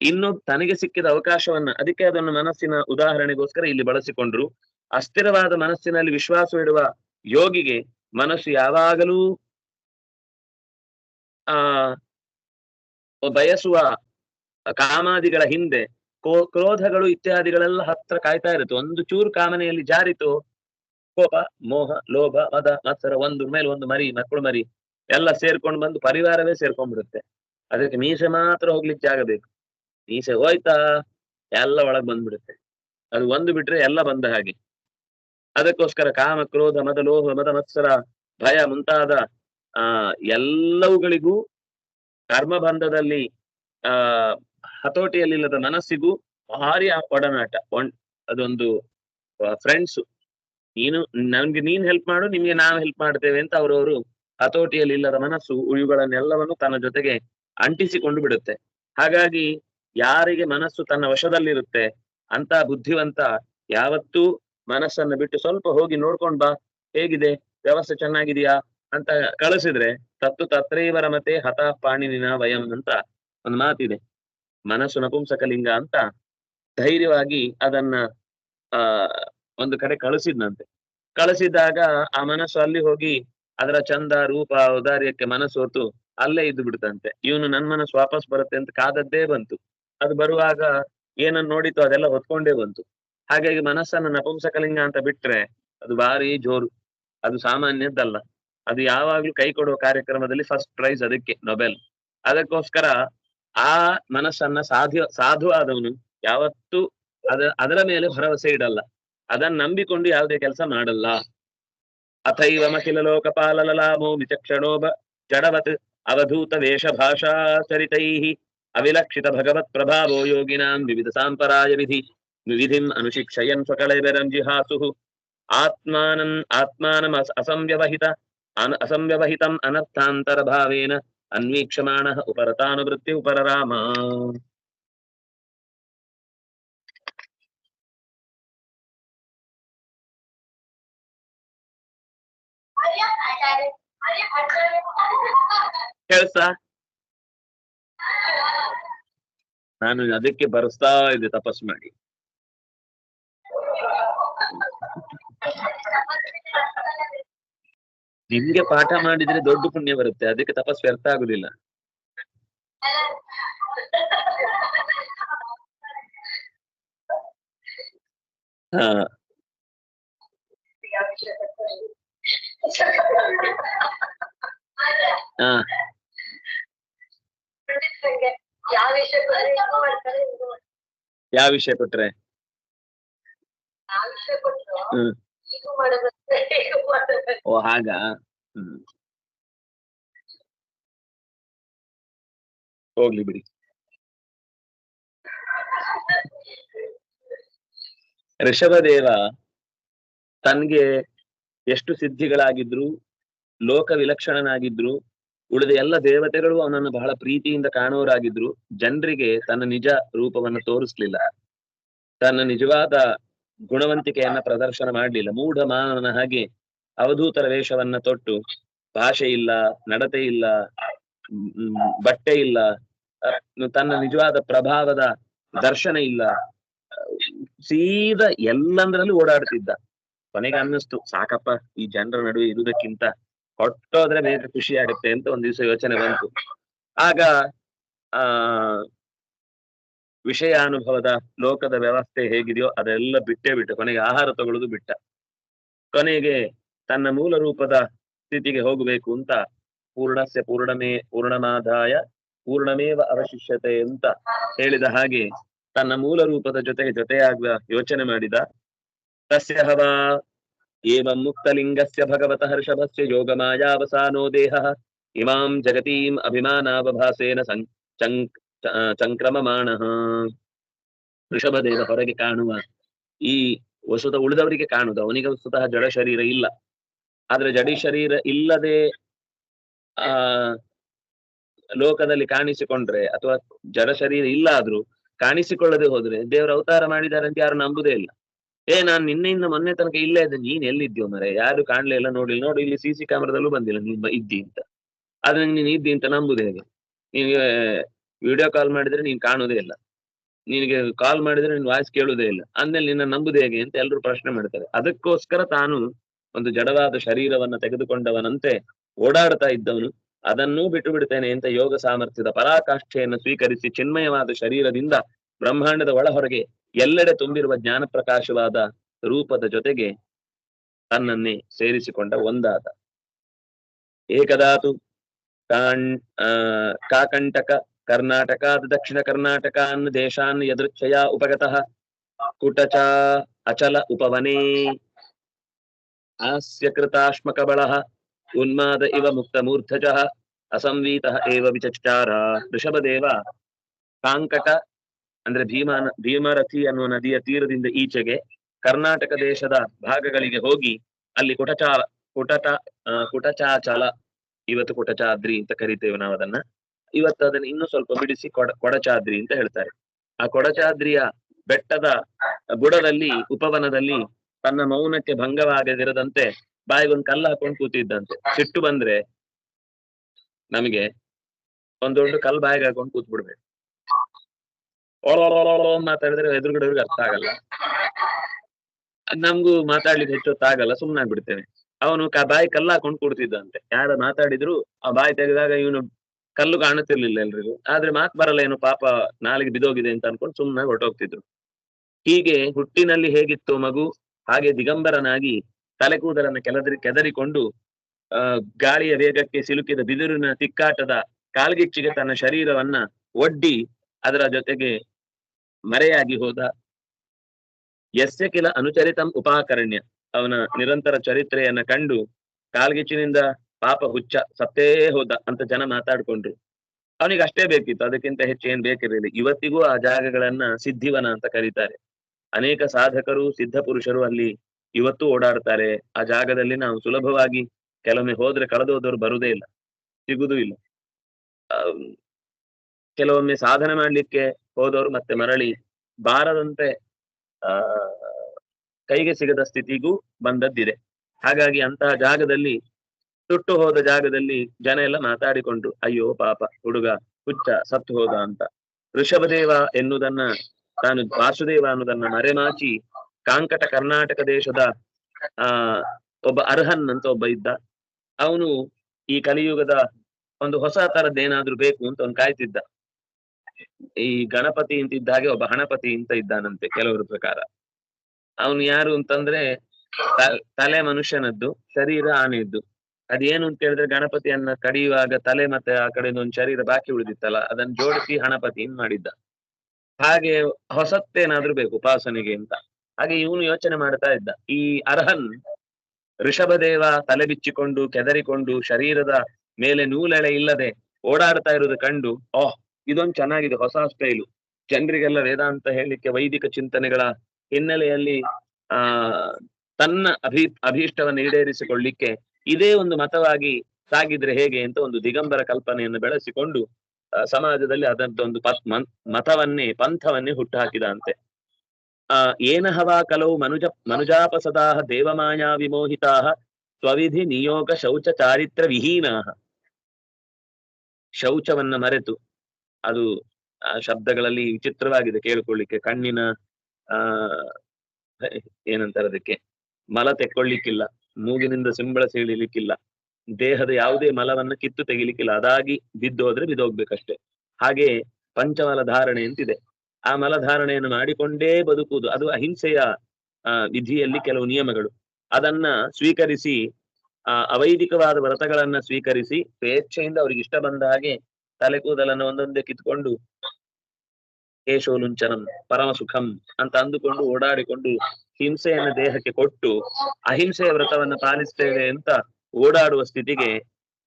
ಇನ್ನು ತನಗೆ ಸಿಕ್ಕಿದ ಅವಕಾಶವನ್ನ, ಅದಕ್ಕೆ ಅದನ್ನು ಮನಸ್ಸಿನ ಉದಾಹರಣೆಗೋಸ್ಕರ ಇಲ್ಲಿ ಬಳಸಿಕೊಂಡ್ರು. ಅಸ್ಥಿರವಾದ ಮನಸ್ಸಿನಲ್ಲಿ ವಿಶ್ವಾಸವಿಡುವ ಯೋಗಿಗೆ ಮನಸ್ಸು ಯಾವಾಗಲೂ, ಆ, ಬಯಸುವ ಕಾಮಾದಿಗಳ ಹಿಂದೆ, ಕೋ, ಕ್ರೋಧಗಳು ಇತ್ಯಾದಿಗಳೆಲ್ಲ ಹತ್ರ ಕಾಯ್ತಾ ಇರುತ್ತೆ. ಒಂದು ಚೂರು ಕಾಮನೆಯಲ್ಲಿ ಜಾರಿತು, ಕೋಪ, ಮೋಹ, ಲೋಭ, ಮದ, ಮತ್ಸರ, ಒಂದು ಮೇಲೆ ಒಂದು ಮರಿ, ಮಕ್ಕಳು ಮರಿ, ಎಲ್ಲ ಸೇರ್ಕೊಂಡು ಬಂದು ಪರಿವಾರವೇ ಸೇರ್ಕೊಂಡ್ಬಿಡುತ್ತೆ. ಅದಕ್ಕೆ ಮೀಸೆ ಮಾತ್ರ ಹೋಗ್ಲಿಕ್ಕೆ ಜಾಗ ಬೇಕು. ಮೀಸೆ ಹೋಯ್ತಾ ಎಲ್ಲ ಒಳಗ್ ಬಂದ್ಬಿಡುತ್ತೆ. ಅದು ಒಂದು ಬಿಟ್ರೆ ಎಲ್ಲ ಬಂದ ಹಾಗೆ. ಅದಕ್ಕೋಸ್ಕರ ಕಾಮ, ಕ್ರೋಧ, ಮದ, ಲೋಹ, ಮದ, ಮತ್ಸರ, ಭಯ ಮುಂತಾದ, ಆ, ಎಲ್ಲವುಗಳಿಗೂ ಕರ್ಮಬಂಧದಲ್ಲಿ, ಆ, ಹತೋಟಿಯಲ್ಲಿಲ್ಲದ ಮನಸ್ಸಿಗೂ ಭಾರಿ ಒಡನಾಟ. ಅದೊಂದು ಫ್ರೆಂಡ್ಸ್ ನೀನು, ನನ್ಗೆ ನೀನ್ ಹೆಲ್ಪ್ ಮಾಡು, ನಿಮ್ಗೆ ನಾವು ಹೆಲ್ಪ್ ಮಾಡ್ತೇವೆ ಅಂತ ಅವರವರು ಹತೋಟಿಯಲ್ಲಿ ಇಲ್ಲದ ಮನಸ್ಸು ಇವುಗಳನ್ನೆಲ್ಲವನ್ನು ತನ್ನ ಜೊತೆಗೆ ಅಂಟಿಸಿಕೊಂಡು ಬಿಡುತ್ತೆ. ಹಾಗಾಗಿ ಯಾರಿಗೆ ಮನಸ್ಸು ತನ್ನ ವಶದಲ್ಲಿರುತ್ತೆ ಅಂತ ಬುದ್ಧಿವಂತ ಯಾವತ್ತೂ ಮನಸ್ಸನ್ನು ಬಿಟ್ಟು ಸ್ವಲ್ಪ ಹೋಗಿ ನೋಡ್ಕೊಂಡ್ ಬಾ, ಹೇಗಿದೆ? ವ್ಯವಸ್ಥೆ ಚೆನ್ನಾಗಿದೆಯಾ? ಅಂತ ಕಳಿಸಿದ್ರೆ ತತ್ತು ತತ್ರೈವರ ಮತ್ತೆ ಹತ ಪಾಣಿನಿನ ವಯಂ ಅಂತ ಒಂದು ಮಾತಿದೆ. ಮನಸ್ಸು ನಪುಂಸಕಲಿಂಗ ಅಂತ ಧೈರ್ಯವಾಗಿ ಅದನ್ನ, ಆ, ಒಂದು ಕಡೆ ಕಳಿಸಿದ್ನಂತೆ. ಕಳಿಸಿದಾಗ ಆ ಮನಸ್ಸು ಅಲ್ಲಿ ಹೋಗಿ ಅದರ ಚಂದ, ರೂಪ, ಔದಾರ್ಯಕ್ಕೆ ಮನಸ್ಸು ಹೊತ್ತು ಅಲ್ಲೇ ಇದ್ದು ಬಿಡ್ತಂತೆ. ಇವನು ನನ್ ಮನಸ್ಸು ವಾಪಸ್ ಬರುತ್ತೆ ಅಂತ ಕಾದದ್ದೇ ಬಂತು. ಅದು ಬರುವಾಗ ಏನನ್ನ ನೋಡಿತು ಅದೆಲ್ಲ ಹೊತ್ಕೊಂಡೇ ಬಂತು. ಹಾಗಾಗಿ ಮನಸ್ಸನ್ನ ನಪುಂಸಕಲಿಂಗ ಅಂತ ಬಿಟ್ರೆ ಅದು ಭಾರಿ ಜೋರು. ಅದು ಸಾಮಾನ್ಯದ್ದಲ್ಲ. ಅದು ಯಾವಾಗ್ಲೂ ಕೈ ಕೊಡುವ ಕಾರ್ಯಕ್ರಮದಲ್ಲಿ ಫಸ್ಟ್ ಪ್ರೈಸ್ ಅದಕ್ಕೆ ನೊಬೆಲ್ ಅದಕ್ಕೋಸ್ಕರ ಆ ಮನಸ್ಸನ್ನ ಸಾಧ್ಯ, ಸಾಧು ಆದವನು ಯಾವತ್ತೂ ಅದ, ಅದರ ಮೇಲೆ ಭರವಸೆ ಇಡಲ್ಲ. ಅದನ್ನ ನಂಬಿಕೊಂಡು ಯಾವುದೇ ಕೆಲಸ ಮಾಡಲ್ಲ. ಅಥೈವ ಮಖಿಲ ಲೋಕಪಾಲಲಾಮೋ ವಿಚಕ್ಷಣೋಬ ಜಡವತ್ ಅವಧೂತ ವೇಷ ಭಾಷಾ ಚರಿತೈ ಅವಿಲಕ್ಷಿತ ಭಗವತ್ ಪ್ರಭಾವೋ ಯೋಗಿನಾಂ ವಿವಿಧ ಸಾಂಪರಾಯ ವಿಧಿ. ವಿಧಿಂ ಅನುಶಿಕ್ಷಯನ್ ಸ್ವಕಳೈಬರಂ ಜಿಹಾಸು ಆತ್ಮಾನನ್ ಆತ್ಮಾನಂ ಅಸ- ಅಸಂವ್ಯವಹಿತ ಅನ ಅಸಂವ್ಯವಹಿತಂ ಅನರ್ಥಾಂತರ ಭಾವೇನ ಅನ್ವೀಕ್ಷಮಾಣ ಉಪರತಾನುವೃತ್ತಿ ಉಪರರಾಮ ಕೇಳ್ಸಾ ನಾನು ಅದಕ್ಕೆ ಬರೆಸ್ತಾ ಇದ್ದೆ ತಪಸ್ ಮಾಡಿ ನಿಮ್ಗೆ ಪಾಠ ಮಾಡಿದ್ರೆ ದೊಡ್ಡ ಪುಣ್ಯ ಬರುತ್ತೆ. ಅದಕ್ಕೆ ತಪಸ್ ವ್ಯರ್ಥ ಆಗುದಿಲ್ಲ. ಹಾ. ಯಾವ ವಿಷಯ ಕೊಟ್ರು? ಹ್ಮ್. ಓ, ಹಾಗ? ಹ್ಮ್. ಹೋಗ್ಲಿ ಬಿಡಿ. ಋಷಭದೇವ ತನ್ಗೆ ಎಷ್ಟು ಸಿದ್ಧಿಗಳಾಗಿದ್ರು, ಲೋಕ ವಿಲಕ್ಷಣನಾಗಿದ್ರು, ಉಳಿದ ಎಲ್ಲ ದೇವತೆಗಳು ಅವನನ್ನು ಬಹಳ ಪ್ರೀತಿಯಿಂದ ಕಾಣುವರಾಗಿದ್ರು ಜನರಿಗೆ ತನ್ನ ನಿಜ ರೂಪವನ್ನು ತೋರಿಸ್ಲಿಲ್ಲ. ತನ್ನ ನಿಜವಾದ ಗುಣವಂತಿಕೆಯನ್ನ ಪ್ರದರ್ಶನ ಮಾಡಲಿಲ್ಲ. ಮೂಢ ಮಾನವನ ಹಾಗೆ ಅವಧೂತರ ವೇಷವನ್ನ ತೊಟ್ಟು, ಭಾಷೆ ಇಲ್ಲ, ನಡತೆ ಇಲ್ಲ ಬಟ್ಟೆ ಇಲ್ಲ ತನ್ನ ನಿಜವಾದ ಪ್ರಭಾವದ ದರ್ಶನ ಇಲ್ಲ. ಸೀದಾ ಎಲ್ಲಂದ್ರಲ್ಲಿ ಓಡಾಡ್ತಿದ್ದ. ಕೊನೆಗೆ ಅನ್ನಿಸ್ತು, ಸಾಕಪ್ಪ, ಈ ಜನರ ನಡುವೆ ಇರುವುದಕ್ಕಿಂತ ಹೊಟ್ಟೋದ್ರೆ ಬೇಗ ಖುಷಿ ಆಗುತ್ತೆ ಅಂತ ಒಂದ್ ದಿವಸ ಯೋಚನೆ ಬಂತು. ಆಗ, ಆ ವಿಷಯಾನುಭವದ ಲೋಕದ ವ್ಯವಸ್ಥೆ ಹೇಗಿದೆಯೋ ಅದೆಲ್ಲ ಬಿಟ್ಟೇ ಬಿಟ್ಟು, ಕೊನೆಗೆ ಆಹಾರ ತಗೊಳ್ಳೋದು ಬಿಟ್ಟ. ಕೊನೆಗೆ ತನ್ನ ಮೂಲ ರೂಪದ ಸ್ಥಿತಿಗೆ ಹೋಗಬೇಕು ಅಂತ ಪೂರ್ಣಸ್ಯ ಪೂರ್ಣಮೇ, ಪೂರ್ಣಮಾದಾಯ, ಪೂರ್ಣಮೇವ ಅವಶಿಷ್ಯತೆ ಅಂತ ಹೇಳಿದ ಹಾಗೆ ತನ್ನ ಮೂಲ ರೂಪದ ಜೊತೆಗೆ ಜೊತೆಯಾಗುವ ಯೋಚನೆ ಮಾಡಿದ. ತಸ್ಯ ಹವಾ ಏವಂ ಮುಕ್ತಲಿಂಗಸ್ಯ ಭಗವತ ಹರ್ಷಭಸ್ಯ ಯೋಗಮಾಯಾವಸಾನೋ ದೇಹ. ಇಮಾಂ ಜಗತೀಂ ಅಭಿಮಾನಾವಭಾಸೇನ ಸಂ ಚಂಕ್ ಚಂಕ್ರಮಮಾಣಃ. ಋಷಭದೇವ ಹೊರಗೆ ಕಾಣುವ ಈ ವಸುತ ಉಳಿದವರಿಗೆ ಕಾಣುದು ಅವನಿಗೆ ವಸ್ತುತಃ ಜಡ ಶರೀರ ಇಲ್ಲ. ಆದ್ರೆ ಜಡಿ ಶರೀರ ಇಲ್ಲದೆ, ಆ, ಲೋಕದಲ್ಲಿ ಕಾಣಿಸಿಕೊಂಡ್ರೆ ಅಥವಾ ಜಡ ಶರೀರ ಇಲ್ಲ ಆದ್ರೂ ಕಾಣಿಸಿಕೊಳ್ಳದೆ ಹೋದ್ರೆ ದೇವರ ಅವತಾರ ಮಾಡಿದ್ದಾರೆ ಅಂತ ಯಾರು ನಂಬುದೇ ಇಲ್ಲ. ಏ, ನಾನ್ ನಿನ್ನೆಯಿಂದ ಮೊನ್ನೆ ತನಕ ಇಲ್ಲೇ ಇದ್ದೆ. ನೀನ್ ಎಲ್ಲಿದ್ಯೋ ಮರೆ? ಯಾರು ಕಾಣ್ಲೇ ಇಲ್ಲ. ನೋಡಿಲ್ಲ ನೋಡಿ, ಇಲ್ಲಿ ಸಿ ಸಿ ಕ್ಯಾಮರಾದಲ್ಲೂ ಬಂದಿಲ್ಲ. ನೀನ್ ಇದ್ದಿ ಅಂತ. ಆದ್ರೆ ನೀನ್ ಇದ್ದಿ ಅಂತ ನಂಬುದು ಹೇಗೆ ನಿನ್ಗೆ ವಿಡಿಯೋ ಕಾಲ್ ಮಾಡಿದ್ರೆ ನೀನ್ ಕಾಣುದೇ ಇಲ್ಲ. ನಿನಗೆ ಕಾಲ್ ಮಾಡಿದ್ರೆ ನಿನ್ ವಾಯ್ಸ್ ಕೇಳುವುದೇ ಇಲ್ಲ. ಅಂದ್ಮೇಲೆ ನಿನ್ನ ನಂಬುದು ಹೇಗೆ ಅಂತ ಎಲ್ಲರೂ ಪ್ರಶ್ನೆ ಮಾಡ್ತಾರೆ. ಅದಕ್ಕೋಸ್ಕರ ತಾನು ಒಂದು ಜಡವಾದ ಶರೀರವನ್ನ ತೆಗೆದುಕೊಂಡವನಂತೆ ಓಡಾಡ್ತಾ ಇದ್ದವನು, ಅದನ್ನೂ ಬಿಟ್ಟು ಬಿಡ್ತೇನೆ ಅಂತ ಯೋಗ ಸಾಮರ್ಥ್ಯದ ಪರಾಕಾಷ್ಠೆಯನ್ನು ಸ್ವೀಕರಿಸಿ ಚಿನ್ಮಯವಾದ ಶರೀರದಿಂದ ಬ್ರಹ್ಮಾಂಡದ ಒಳ ಹೊರಗೆ ಎಲ್ಲೆಡೆ ತುಂಬಿರುವ ಜ್ಞಾನ ಪ್ರಕಾಶವಾದ ರೂಪದ ಜೊತೆಗೆ ತನ್ನನ್ನೇ ಸೇರಿಸಿಕೊಂಡ ಒಂದಾದ. ಏಕದಾತು ಕಾಣ್, ಆ, ಕಾಕಂಟಕ ಕರ್ನಾಟಕಾದ ದಕ್ಷಿಣ ಕರ್ನಾಟಕಾನ್ ದೇಶಾನ್ ಯದೃಚ್ಛಯ ಉಪಗತಃ. ಕುಟಚ ಅಚಲ ಉಪವನೇ. ಹಾಸ್ಯ ಕೃತಾಶ್ಮಕಬಳಃ ಉನ್ಮಾದ ಇವ ಮುಕ್ತ ಮೂರ್ಧಜಃ, ಅಸಂವೀತಃ ಏವ ವಿಚಚಾರ. ಋಷಭದೇವ ಕಾಂಕಟ ಅಂದ್ರೆ ಭೀಮಾನ, ಭೀಮರಥಿ ಅನ್ನುವ ನದಿಯ ತೀರದಿಂದ ಈಚೆಗೆ ಕರ್ನಾಟಕ ದೇಶದ ಭಾಗಗಳಿಗೆ ಹೋಗಿ ಅಲ್ಲಿ ಕುಟಚಾ ಕುಟಟ ಕುಟಚಾಚಲ, ಇವತ್ತು ಕುಟಚಾದ್ರಿ ಅಂತ ಕರಿತೇವೆ ನಾವು ಅದನ್ನ ಇವತ್ತು ಅದನ್ನ ಇನ್ನೂ ಸ್ವಲ್ಪ ಬಿಡಿಸಿ ಕೊಡ, ಕೊಡಚಾದ್ರಿ ಅಂತ ಹೇಳ್ತಾರೆ. ಆ ಕೊಡಚಾದ್ರಿಯ ಬೆಟ್ಟದ ಬುಡದಲ್ಲಿ ಉಪವನದಲ್ಲಿ ತನ್ನ ಮೌನಕ್ಕೆ ಭಂಗವಾಗದಿರದಂತೆ ಬಾಯಿಗೊಂದು ಕಲ್ಲು ಹಾಕೊಂಡು ಕೂತಿದ್ದಂತೆ. ಸಿಟ್ಟು ಬಂದ್ರೆ ನಮಗೆ ಒಂದೊಂದು ಕಲ್ಲು ಬಾಯಿಗೆ ಹಾಕೊಂಡು ಕೂತ್ ಬಿಡ್ಬೇಕು ಮಾತಾಡಿದ್ರೆ ಎದುರುಗಡೆಯವ್ರಿಗೆ ಅರ್ಥ ಆಗಲ್ಲ. ನಮ್ಗೂ ಮಾತಾಡ್ಲಿಕ್ಕೆ ಹೆಚ್ಚೊತ್ತಾಗಲ್ಲ ಸುಮ್ಮನಾಗ್ಬಿಡ್ತೇನೆ ಅವನು ಬಾಯಿ ಕಲ್ಲು ಹಾಕೊಂಡು ಕೂಡ್ತಿದ್ದಂತೆ. ಯಾರ ಮಾತಾಡಿದ್ರು, ಆ ಬಾಯಿ ತೆಗೆದಾಗ ಇವನು ಕಲ್ಲು ಕಾಣುತ್ತಿರ್ಲಿಲ್ಲ ಎಲ್ರಿಗೂ. ಆದ್ರೆ ಮಾತು ಬರಲ್ಲ, ಏನು ಪಾಪ ನಾಲಿಗೆ ಬಿದೋಗಿದೆ ಅಂತ ಅನ್ಕೊಂಡು ಸುಮ್ಮನೆ ಹೊರಟೋಗ್ತಿದ್ರು. ಹೀಗೆ ಹುಟ್ಟಿನಲ್ಲಿ ಹೇಗಿತ್ತು ಮಗು? ಹಾಗೆ ದಿಗಂಬರನಾಗಿ ತಲೆ ಕೂದಲನ್ನು ಕೆಳದರಿ ಕೆದರಿಕೊಂಡು ಗಾಳಿಯ ವೇಗಕ್ಕೆ ಸಿಲುಕಿದ ಬಿದಿರಿನ ತಿಕ್ಕಾಟದ ಕಾಲ್ಗಿಚ್ಚಿಗೆ ತನ್ನ ಶರೀರವನ್ನ ಒಡ್ಡಿ ಅದರ ಜೊತೆಗೆ ಮರೆಯಾಗಿ ಹೋದ ಯಸ್ಯ ಕಿಲ ಅನುಚರಿತಂ ಉಪಾಕರಣ್ಯ. ಅವನ ನಿರಂತರ ಚರಿತ್ರೆಯನ್ನ ಕಂಡು ಕಾಲ್ಗಿಚ್ಚಿನಿಂದ ಪಾಪ ಹುಚ್ಚ, ಸತ್ತೇ ಹೋದ ಅಂತ ಜನ ಮಾತಾಡ್ಕೊಂಡ್ರು. ಅವನಿಗೆ ಅಷ್ಟೇ ಬೇಕಿತ್ತು, ಅದಕ್ಕಿಂತ ಹೆಚ್ಚು ಏನ್ ಬೇಕಿರಲಿಲ್ಲ. ಇವತ್ತಿಗೂ ಆ ಜಾಗಗಳನ್ನ ಸಿದ್ಧಿವನ ಅಂತ ಕರೀತಾರೆ. ಅನೇಕ ಸಾಧಕರು, ಸಿದ್ಧ ಪುರುಷರು ಅಲ್ಲಿ ಇವತ್ತು ಓಡಾಡ್ತಾರೆ. ಆ ಜಾಗದಲ್ಲಿ ನಾವು ಸುಲಭವಾಗಿ ಕೆಲವೊಮ್ಮೆ ಹೋದ್ರೆ ಕಳೆದೋದವ್ರು ಬರುದೇ ಇಲ್ಲ, ಸಿಗುದೂ ಇಲ್ಲ. ಕೆಲವೊಮ್ಮೆ ಸಾಧನೆ ಮಾಡ್ಲಿಕ್ಕೆ ಹೋದವರು ಮತ್ತೆ ಮರಳಿ ಬಾರದಂತೆ, ಆ, ಕೈಗೆ ಸಿಗದ ಸ್ಥಿತಿಗೂ ಬಂದದ್ದಿದೆ. ಹಾಗಾಗಿ ಅಂತಹ ಜಾಗದಲ್ಲಿ ಸುಟ್ಟು ಹೋದ ಜಾಗದಲ್ಲಿ ಜನ ಎಲ್ಲ ಮಾತಾಡಿಕೊಂಡು, ಅಯ್ಯೋ ಪಾಪ, ಹುಡುಗ, ಹುಚ್ಚ, ಸತ್ತು ಹೋದ ಅಂತ. ಋಷಭದೇವ ಎನ್ನುವುದನ್ನ ತಾನು ವಾಸುದೇವ ಅನ್ನೋದನ್ನ ಮರೆಮಾಚಿ, ಕಾಂಕಟ ಕರ್ನಾಟಕ ದೇಶದ, ಆ, ಒಬ್ಬ ಅರ್ಹನ್ ಅಂತ ಒಬ್ಬ ಇದ್ದ. ಅವನು ಈ ಕಲಿಯುಗದ ಒಂದು ಹೊಸ ತರದ್ದೇನಾದ್ರೂ ಬೇಕು ಅಂತ ಅವ್ನು ಕಾಯ್ತಿದ್ದ. ಈ ಗಣಪತಿ ಅಂತ ಇದ್ದ ಹಾಗೆ ಒಬ್ಬ ಹಣಪತಿ ಅಂತ ಇದ್ದಾನಂತೆ ಕೆಲವರ ಪ್ರಕಾರ. ಅವನು ಯಾರು ಅಂತಂದ್ರೆ ತಲೆ ಮನುಷ್ಯನದ್ದು, ಶರೀರ ಆನೆಯದ್ದು. ಅದೇನು ಅಂತ ಹೇಳಿದ್ರೆ ಗಣಪತಿಯನ್ನ ಕಡಿಯುವಾಗ ತಲೆ ಮತ್ತೆ ಆ ಕಡೆ ಒಂದು ಶರೀರ ಬಾಕಿ ಉಳಿದಿತ್ತಲ್ಲ, ಅದನ್ನ ಜೋಡಿಸಿ ಹಣಪತಿ ಮಾಡಿದ್ದ. ಹಾಗೆ ಹೊಸತ್ತೇನಾದ್ರೂ ಬೇಕು ಉಪಾಸನೆಗೆ ಅಂತ. ಹಾಗೆ ಇವನು ಯೋಚನೆ ಮಾಡ್ತಾ ಇದ್ದ. ಈ ಅರ್ಹನ್ ಋಷಭದೇವ ತಲೆ ಬಿಚ್ಚಿಕೊಂಡು, ಕೆದರಿಕೊಂಡು, ಶರೀರದ ಮೇಲೆ ನೂಲೆಳೆ ಇಲ್ಲದೆ ಓಡಾಡ್ತಾ ಇರೋದು ಕಂಡು, ಓಹ್, ಇದೊಂದು ಚೆನ್ನಾಗಿದೆ, ಹೊಸ ಸ್ಟೈಲು ಜನರಿಗೆಲ್ಲ ವೇದಾಂತ ಹೇಳಲಿಕ್ಕೆ ವೈದಿಕ ಚಿಂತನೆಗಳ ಹಿನ್ನೆಲೆಯಲ್ಲಿ, ಆ, ತನ್ನ ಅಭಿ, ಅಭೀಷ್ಟವನ್ನು ಈಡೇರಿಸಿಕೊಳ್ಳಿಕ್ಕೆ ಇದೇ ಒಂದು ಮತವಾಗಿ ಸಾಗಿದ್ರೆ ಹೇಗೆ ಅಂತ ಒಂದು ದಿಗಂಬರ ಕಲ್ಪನೆಯನ್ನು ಬೆಳೆಸಿಕೊಂಡು ಸಮಾಜದಲ್ಲಿ ಅದರದ್ದೊಂದು ಪತ್ ಮತವನ್ನೇ, ಪಂಥವನ್ನೇ ಹುಟ್ಟು ಹಾಕಿದಂತೆ ಆ ಏನಹವಾ ಕಲವು ಮನುಜ, ಮನುಜಾಪಸದಾಹ ದೇವಮಾಯಾ ವಿಮೋಹಿತಾಹ ಸ್ವವಿಧಿ ನಿಯೋಗ ಶೌಚ ಚಾರಿತ್ರ ವಿಹೀನಾಹ. ಶೌಚವನ್ನ ಮರೆತು. ಅದು, ಆ, ಶಬ್ದಗಳಲ್ಲಿ ವಿಚಿತ್ರವಾಗಿದೆ ಕೇಳಿಕೊಳ್ಳಿಕ್ಕೆ. ಕಣ್ಣಿನ, ಆ ಏನಂತಾರೆ ಅದಕ್ಕೆ? ಮಲ ತೆಕ್ಕೊಳ್ಳಿಕ್ಕಿಲ್ಲ. ಮೂಗಿನಿಂದ ಸಿಂಬಳ ಸೀಳಿಲಿಕ್ಕಿಲ್ಲ. ದೇಹದ ಯಾವುದೇ ಮಲವನ್ನ ಕಿತ್ತು ತೆಗಿಲಿಕ್ಕಿಲ್ಲ. ಅದಾಗಿ ಬಿದ್ದೋದ್ರೆ ಬಿದ್ದೋಗ್ಬೇಕಷ್ಟೇ. ಹಾಗೆ ಪಂಚಮಲ ಧಾರಣೆ ಅಂತಿದೆ. ಆ ಮಲಧಾರಣೆಯನ್ನು ಮಾಡಿಕೊಂಡೇ ಬದುಕುವುದು, ಅದು ಅಹಿಂಸೆಯ ವಿಧಿಯಲ್ಲಿ ಕೆಲವು ನಿಯಮಗಳು. ಅದನ್ನ ಸ್ವೀಕರಿಸಿ, ಆ, ಅವೈದಿಕವಾದ ವ್ರತಗಳನ್ನ ಸ್ವೀಕರಿಸಿ, ಸ್ವೇಚ್ಛೆಯಿಂದ ಅವ್ರಿಗೆ ಇಷ್ಟ ಬಂದ ಹಾಗೆ ತಲೆ ಕೂದಲನ್ನು ಒಂದೊಂದೇ ಕಿತ್ಕೊಂಡು ಕೇಶೋಲುಂಚನಂ ಪರಮ ಸುಖಂ ಅಂತ ಅಂದುಕೊಂಡು ಓಡಾಡಿಕೊಂಡು ಹಿಂಸೆಯನ್ನ ದೇಹಕ್ಕೆ ಕೊಟ್ಟು ಅಹಿಂಸೆಯ ವ್ರತವನ್ನ ಪಾಲಿಸ್ತೇವೆ ಅಂತ ಓಡಾಡುವ ಸ್ಥಿತಿಗೆ,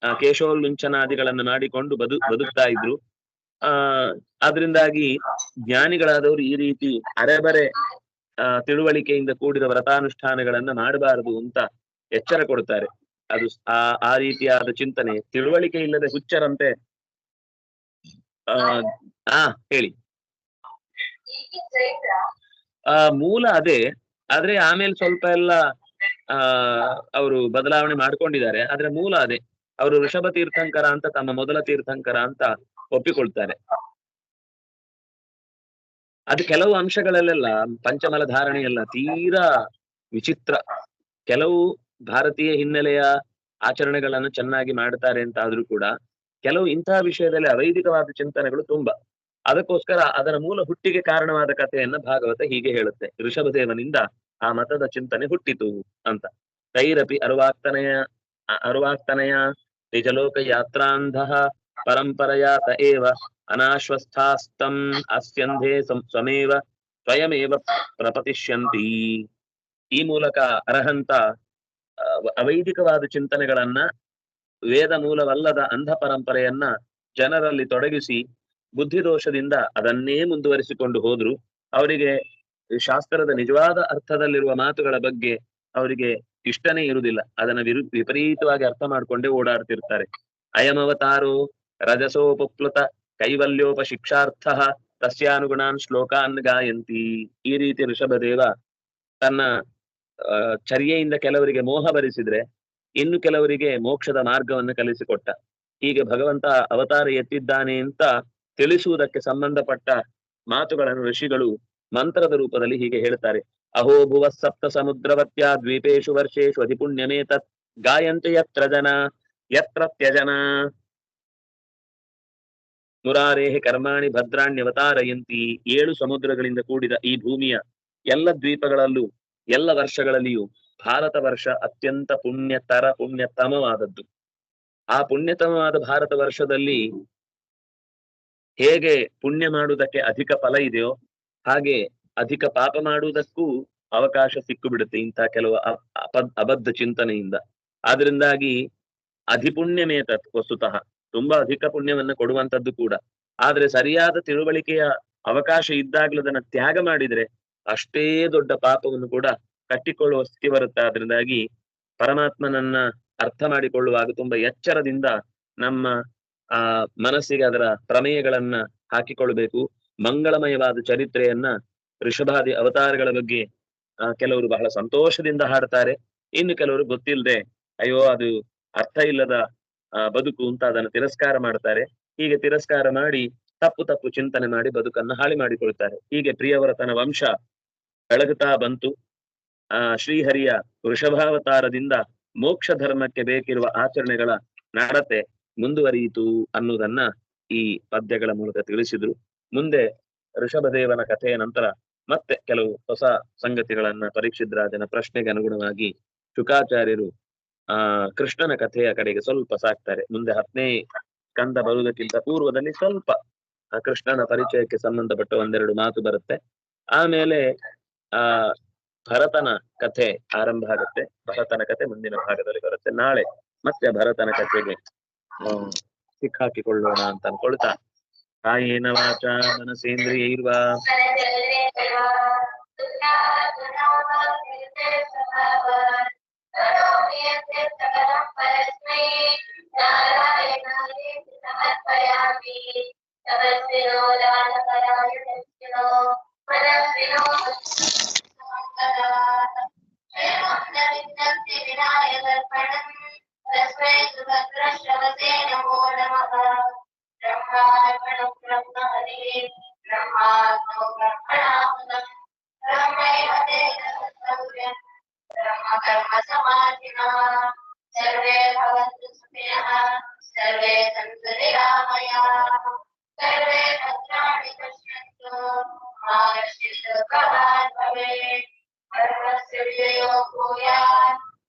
ಆ ಕೇಶೋಲ್ಲುಂಚನಾದಿಗಳನ್ನ ಮಾಡಿಕೊಂಡು ಬದು, ಬದುಕ್ತಾ ಇದ್ರು. ಆ ಅದರಿಂದಾಗಿ ಜ್ಞಾನಿಗಳಾದವರು ಈ ರೀತಿ ಅರೆಬರೆ, ಆ, ತಿಳುವಳಿಕೆಯಿಂದ ಕೂಡಿದ ವ್ರತಾನುಷ್ಠಾನಗಳನ್ನ ಮಾಡಬಾರದು ಅಂತ ಎಚ್ಚರ ಕೊಡ್ತಾರೆ. ಅದು ಆ ಆ ರೀತಿಯಾದ ಚಿಂತನೆ. ತಿಳುವಳಿಕೆ ಇಲ್ಲದೆ ಹುಚ್ಚರಂತೆ. ಆ, ಹೇಳಿ. ಆ, ಮೂಲ ಅದೇ. ಆದ್ರೆ ಆಮೇಲೆ ಸ್ವಲ್ಪ ಎಲ್ಲ, ಆ, ಅವರು ಬದಲಾವಣೆ ಮಾಡ್ಕೊಂಡಿದ್ದಾರೆ. ಆದ್ರೆ ಮೂಲ ಅದೇ. ಅವರು ಋಷಭ ತೀರ್ಥಂಕರ ಅಂತ ತಮ್ಮ ಮೊದಲ ತೀರ್ಥಂಕರ ಅಂತ ಒಪ್ಪಿಕೊಳ್ತಾರೆ. ಅದು ಕೆಲವು ಅಂಶಗಳಲ್ಲೆಲ್ಲ, ಪಂಚಮಲ ಧಾರಣೆ ಎಲ್ಲ ತೀರಾ ವಿಚಿತ್ರ. ಕೆಲವು ಭಾರತೀಯ ಹಿನ್ನೆಲೆಯ ಆಚರಣೆಗಳನ್ನು ಚೆನ್ನಾಗಿ ಮಾಡ್ತಾರೆ ಅಂತ ಆದ್ರೂ ಕೂಡ, ಕೆಲವು ಇಂತಹ ವಿಷಯದಲ್ಲಿ ಅವೈದಿಕವಾದ ಚಿಂತನೆಗಳು ತುಂಬಾ. ಅದಕ್ಕೋಸ್ಕರ ಅದರ ಮೂಲ ಹುಟ್ಟಿಗೆ ಕಾರಣವಾದ ಕಥೆಯನ್ನ ಭಾಗವತ ಹೀಗೆ ಹೇಳುತ್ತೆ. ಋಷಭದೇವನಿಂದ ಆ ಮತದ ಚಿಂತನೆ ಹುಟ್ಟಿತು ಅಂತ. ತೈರಪಿ ಅರುವಾಕ್ತನೆಯ ಅರುವಾಕ್ತನೆಯ ನಿಜಲೋಕ ಯಾತ್ರಾಂಧ ಪರಂಪರೆಯ ತ ಏವ, ಅನಾಶ್ವಸ್ಥಾಸ್ತಂ, ಅಸ್ಯಂಧೆ ಸ್ವಮೇವ ಸ್ವಯಮೇವ ಪ್ರಪತಿಷ್ಯಂತಿ. ಈ ಮೂಲಕ ಅರ್ಹಂತ ಅವೈದಿಕವಾದ ಚಿಂತನೆಗಳನ್ನ ವೇದ ಮೂಲವಲ್ಲದ ಅಂಧ ಪರಂಪರೆಯನ್ನ ಜನರಲ್ಲಿ ತೊಡಗಿಸಿ ಬುದ್ಧಿದೋಷದಿಂದ ಅದನ್ನೇ ಮುಂದುವರಿಸಿಕೊಂಡು ಹೋದ್ರು. ಅವರಿಗೆ ಶಾಸ್ತ್ರದ ನಿಜವಾದ ಅರ್ಥದಲ್ಲಿರುವ ಮಾತುಗಳ ಬಗ್ಗೆ ಅವರಿಗೆ ಇಷ್ಟನೇ ಇರುವುದಿಲ್ಲ. ಅದನ್ನ ವಿರು, ವಿಪರೀತವಾಗಿ ಅರ್ಥ ಮಾಡ್ಕೊಂಡೇ ಓಡಾಡ್ತಿರ್ತಾರೆ. ಅಯಮವತಾರೋ ರಜಸೋಪಪ್ಲುತ ಕೈವಲ್ಯೋಪಶಿಕ್ಷಾರ್ಥ ತಸ್ಯಾನುಗುಣಾನ್ ಶ್ಲೋಕಾನ್ ಗಾಯಂತಿ. ಈ ರೀತಿ ಋಷಭದೇವ ತನ್ನ ಚರ್ಯೆಯಿಂದ ಕೆಲವರಿಗೆ ಮೋಹ ಭರಿಸಿದ್ರೆ ಇನ್ನು ಕೆಲವರಿಗೆ ಮೋಕ್ಷದ ಮಾರ್ಗವನ್ನು ಕಲಿಸಿಕೊಟ್ಟ. ಹೀಗೆ ಭಗವಂತ ಅವತಾರ ಎತ್ತಿದ್ದಾನೆ ಅಂತ ತಿಳಿಸುವುದಕ್ಕೆ ಸಂಬಂಧಪಟ್ಟ ಮಾತುಗಳನ್ನು ಋಷಿಗಳು ಮಂತ್ರದ ರೂಪದಲ್ಲಿ ಹೀಗೆ ಹೇಳ್ತಾರೆ ಅಹೋ ಭುವ ಸಪ್ತ ಸಮುದ್ರವತ್ಯ ದ್ವೀಪೇಶು ವರ್ಷೇಶು ಅಧಿಪುಣ್ಯನೇ ತತ್ ಗಾಯಂತೆ ಯತ್ರ ಜನ, ಯತ್ರ ತ್ಯಜನ. ಮುರಾರೇಹೆ ಕರ್ಮಾಣಿ ಭದ್ರಾಣ್ಯವತಾರಯಂತಿ ಏಳು ಸಮುದ್ರಗಳಿಂದ ಕೂಡಿದ ಈ ಭೂಮಿಯ ಎಲ್ಲ ದ್ವೀಪಗಳಲ್ಲೂ, ಎಲ್ಲ ವರ್ಷಗಳಲ್ಲಿಯೂ ಭಾರತ ವರ್ಷ ಅತ್ಯಂತ ಪುಣ್ಯತರ ಪುಣ್ಯತಮವಾದದ್ದು. ಆ ಪುಣ್ಯತಮವಾದ ಭಾರತ ವರ್ಷದಲ್ಲಿ ಹೇಗೆ ಪುಣ್ಯ ಮಾಡುವುದಕ್ಕೆ ಅಧಿಕ ಫಲ ಇದೆಯೋ ಹಾಗೆ ಅಧಿಕ ಪಾಪ ಮಾಡುವುದಕ್ಕೂ ಅವಕಾಶ ಸಿಕ್ಕು ಬಿಡುತ್ತೆ ಇಂತಹ ಕೆಲವು ಅಬದ್ಧ ಚಿಂತನೆಯಿಂದ. ಆದ್ರಿಂದಾಗಿ ಅಧಿಪುಣ್ಯಮೇತತ್ ವಸ್ತುತಃ. ತುಂಬಾ ಅಧಿಕ ಪುಣ್ಯವನ್ನು ಕೊಡುವಂತದ್ದು ಕೂಡ. ಆದ್ರೆ ಸರಿಯಾದ ತಿಳುವಳಿಕೆಯ ಅವಕಾಶ ಇದ್ದಾಗ್ಲೂ ಅದನ್ನ ತ್ಯಾಗ ಮಾಡಿದ್ರೆ ಅಷ್ಟೇ ದೊಡ್ಡ ಪಾಪವನ್ನು ಕೂಡ ಕಟ್ಟಿಕೊಳ್ಳುವ ಸ್ಥಿತಿ ಬರುತ್ತೆ. ಆದ್ರಿಂದಾಗಿ ಪರಮಾತ್ಮನನ್ನ ಅರ್ಥ ಮಾಡಿಕೊಳ್ಳುವಾಗ ತುಂಬಾ ಎಚ್ಚರದಿಂದ ನಮ್ಮ ಆ ಮನಸ್ಸಿಗೆ ಅದರ ಪ್ರಮೇಯಗಳನ್ನ ಹಾಕಿಕೊಳ್ಬೇಕು. ಮಂಗಳಮಯವಾದ ಚರಿತ್ರೆಯನ್ನ ಋಷಭಾದಿ ಅವತಾರಗಳ ಬಗ್ಗೆ ಕೆಲವರು ಬಹಳ ಸಂತೋಷದಿಂದ ಹಾಡ್ತಾರೆ. ಇನ್ನು ಕೆಲವರು ಗೊತ್ತಿಲ್ಲದೆ ಅಯ್ಯೋ, ಅದು ಅರ್ಥ ಇಲ್ಲದ ಬದುಕು ಅಂತ ಅದನ್ನು ತಿರಸ್ಕಾರ ಮಾಡ್ತಾರೆ. ಹೀಗೆ ತಿರಸ್ಕಾರ ಮಾಡಿ, ತಪ್ಪು ತಪ್ಪು ಚಿಂತನೆ ಮಾಡಿ ಬದುಕನ್ನ ಹಾಳಿ ಮಾಡಿಕೊಳ್ತಾರೆ. ಹೀಗೆ ಪ್ರಿಯವರತನ ವಂಶ ಬೆಳಗುತ್ತಾ ಬಂತು. ಆ, ಶ್ರೀಹರಿಯ ವೃಷಭಾವತಾರದಿಂದ ಮೋಕ್ಷ ಧರ್ಮಕ್ಕೆ ಬೇಕಿರುವ ಆಚರಣೆಗಳ ನಡತೆ ಮುಂದುವರಿಯಿತು ಅನ್ನುವುದನ್ನ ಈ ಪದ್ಯಗಳ ಮೂಲಕ ತಿಳಿಸಿದ್ರು. ಮುಂದೆ ಋಷಭದೇವನ ಕಥೆಯ ನಂತರ ಮತ್ತೆ ಕೆಲವು ಹೊಸ ಸಂಗತಿಗಳನ್ನ ಪರೀಕ್ಷಿದ್ರಾಜನ ಪ್ರಶ್ನೆಗೆ ಅನುಗುಣವಾಗಿ ಶುಕಾಚಾರ್ಯರು, ಆ, ಕೃಷ್ಣನ ಕಥೆಯ ಕಡೆಗೆ ಸ್ವಲ್ಪ ಸಾಕ್ತಾರೆ. ಮುಂದೆ ಹತ್ತನೇ ಕಂದ ಬರುವುದಕ್ಕಿಂತ ಪೂರ್ವದಲ್ಲಿ ಸ್ವಲ್ಪ ಆ ಕೃಷ್ಣನ ಪರಿಚಯಕ್ಕೆ ಸಂಬಂಧಪಟ್ಟ ಒಂದೆರಡು ಮಾತು ಬರುತ್ತೆ. ಆಮೇಲೆ, ಆ, ಭರತನ ಕಥೆ ಆರಂಭ ಆಗುತ್ತೆ. ಭರತನ ಕಥೆ ಮುಂದಿನ ಭಾಗದಲ್ಲಿ ಬರುತ್ತೆ. ನಾಳೆ ಮತ್ತೆ ಭರತನ ಕಥೆಗೆ ಸಿಕ್ಕಾಕಿಕೊಳ್ಳೋಣ ಅಂತ ಅನ್ಕೊಳ್ತಾ ಕಾಯೇನ ವಾಚ ಮನಸೇಂದ್ರಿಯೈರ್ವಾ तस्मै सुभद्रश्रवसे नमो नमः ब्रह्मार्पणं ब्रह्म हरिः ब्रह्मात्मो ब्रह्मणाहुतम् ब्रह्मैव तेन सत्सौर्यम् ब्रह्म सर्वे भवन्तु सुखिनः सर्वे सन्तु निरामयाः सर्वे भद्राणि पश्यन्तु मा कश्चित् दुःखभाग् भवेत् धर्मस्य विजयो भूयात्।